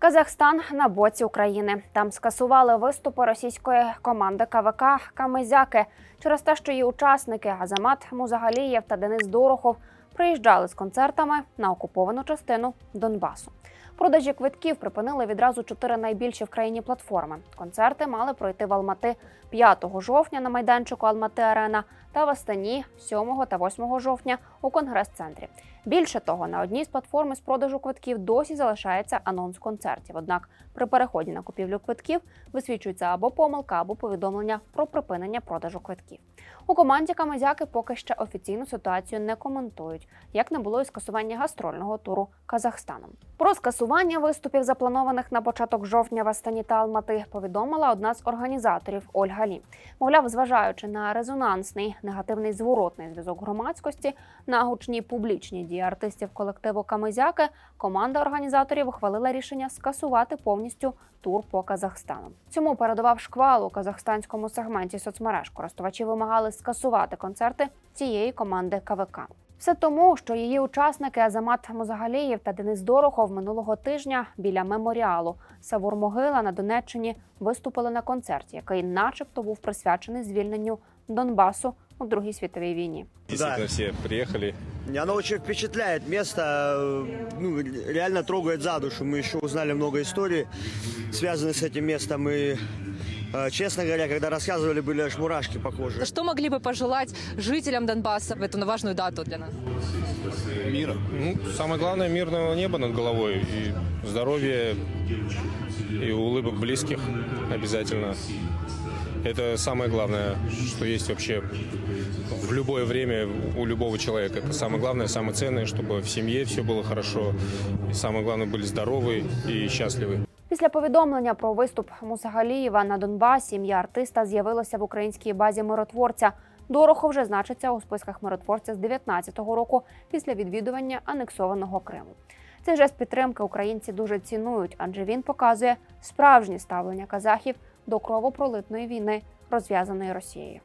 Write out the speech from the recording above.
Казахстан на боці України. Там скасували виступи російської команди КВК Камизяки через те, що її учасники Азамат Музагалієв та Денис Дорохов приїжджали з концертами на окуповану частину Донбасу. Продажі квитків припинили відразу чотири найбільші в країні платформи. Концерти мали пройти в Алмати 5 жовтня на майданчику Алмати Арена та в Астані 7 та 8 жовтня у конгрес-центрі. Більше того, на одній з платформ з продажу квитків досі залишається анонс концертів. Однак при переході на купівлю квитків висвічується або помилка, або повідомлення про припинення продажу квитків. У команді Камазяки поки ще офіційну ситуацію не коментують, як не було і скасування гастрольного туру Казахстаном. Про скасування виступів, запланованих на початок жовтня в Астані та Алмати, повідомила одна з організаторів Ольга Лі. Мовляв, зважаючи на резонансний негативний зворотний зв'язок громадськості, на гучні публічні дії артистів колективу Камизяки, команда організаторів ухвалила рішення скасувати повністю тур по Казахстану. Цьому передував шквал у казахстанському сегменті соцмереж. Користувачі вимагали скасувати концерти цієї команди КВК. Все тому, що її учасники Азамат Музагалієв та Денис Дорохов минулого тижня біля меморіалу Савур Могила на Донеччині виступили на концерті, який, начебто, був присвячений звільненню Донбасу у Другій світовій війні. Действительно, все приехали. Оно очень впечатляет место, э, ну, реально трогает за душу. Мы еще узнали много историй, связанных с этим местом. И, э, честно говоря, когда рассказывали, были аж мурашки по коже. Что могли бы пожелать жителям Донбасса в эту важную дату для нас? Мира. Ну, самое главное, мирного неба над головой. И здоровья, и улыбок близких обязательно. Это самое главное, что есть вообще в любое время у любого человека. Это самое главное, самое ценное, чтобы в семье все было хорошо. И самое главное, были здоровы и счастливы. Після повідомлення про виступ Мусагалієва на Донбасі ім'я артиста з'явилося в українській базі миротворця. Дорохов вже значиться у списках миротворця з 19-го року після відвідування анексованого Криму. Цей жест підтримки українці дуже цінують, адже він показує справжнє ставлення казахів до кровопролитної війни, розв'язаної Росією.